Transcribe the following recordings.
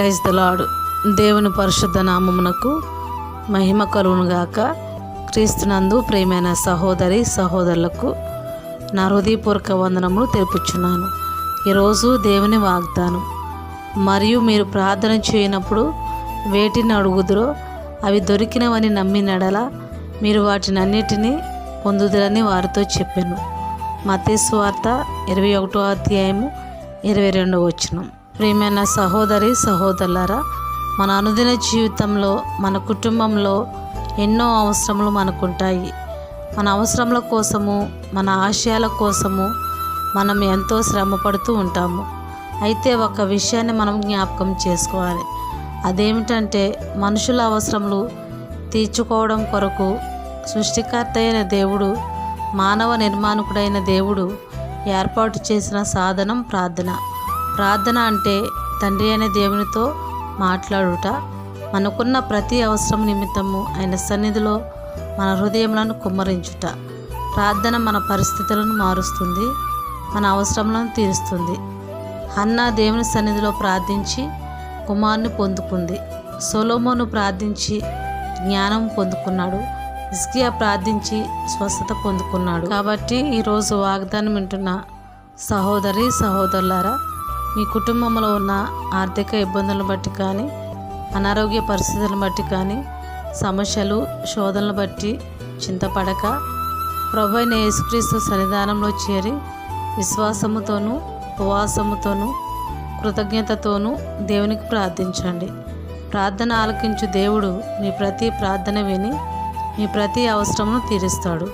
Praise the దేవుని పరిశుద్ధ నామమునకు మహిమ కలుగునుగాక క్రీస్తునందు ప్రేమైన సహోదరి సహోదరులకు నా హృదయపూర్వక వందనములు తెలుపుచున్నాను. ఈరోజు దేవుని వాగ్దానం. మరియు మీరు ప్రార్థన చేయనప్పుడు వేటిని అడుగుదురో అవి దొరికినవని నమ్మినడల మీరు వాటిని అన్నిటినీ పొందుదరని వారితో చెప్పాను. మతేశ్వార్త ఇరవై ఒకటో అధ్యాయము ఇరవై రెండవ వచనం. ప్రియమైన సహోదరి సహోదరులరా మన అనుదిన జీవితంలో మన కుటుంబంలో ఎన్నో అవసరములు మనకుంటాయి. మన అవసరముల కోసము మన ఆశయాల కోసము మనం ఎంతో శ్రమ పడుతూ ఉంటాము. అయితే ఒక విషయాన్ని మనం జ్ఞాపకం చేసుకోవాలి. అదేమిటంటే మనుషుల అవసరములు తీర్చుకోవడం కొరకు సృష్టికర్త అయిన దేవుడు మానవ నిర్మాణకుడైన దేవుడు ఏర్పాటు చేసిన సాధనం ప్రార్థన. ప్రార్థన అంటే తండ్రి అనే దేవునితో మాట్లాడుట. మనకున్న ప్రతి అవసరం నిమిత్తము ఆయన సన్నిధిలో మన హృదయములను కుమ్మరించుట. ప్రార్థన మన పరిస్థితులను మారుస్తుంది మన అవసరములను తీరుస్తుంది. అన్న దేవుని సన్నిధిలో ప్రార్థించి కుమారుని పొందుకుంది. సొలోమోను ప్రార్థించి జ్ఞానం పొందుకున్నాడు. ఇస్కియా ప్రార్థించి స్వస్థత పొందుకున్నాడు. కాబట్టి ఈరోజు వాగ్దానం వింటున్న సహోదరి సహోదరులారా మీ కుటుంబంలో ఉన్న ఆర్థిక ఇబ్బందులను బట్టి కానీ అనారోగ్య పరిస్థితులను బట్టి కానీ సమస్యలు శోధనలు బట్టి చింతపడక ప్రభు అయిన యేసుక్రీస్తు సన్నిధానంలో చేరి విశ్వాసముతోనూ ఉపవాసముతోనూ కృతజ్ఞతతోనూ దేవునికి ప్రార్థించండి. ప్రార్థన ఆలకించు దేవుడు మీ ప్రతి ప్రార్థన విని మీ ప్రతి అవసరమును తీరుస్తాడు.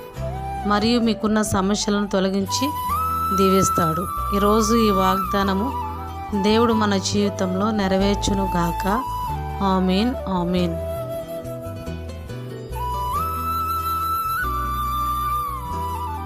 మరియు మీకున్న సమస్యలను తొలగించి దీవిస్తాడు. ఈరోజు ఈ వాగ్దానము దేవుడు మన జీవితంలో నెరవేర్చును గాక ఆమెన్ ఆమీన్.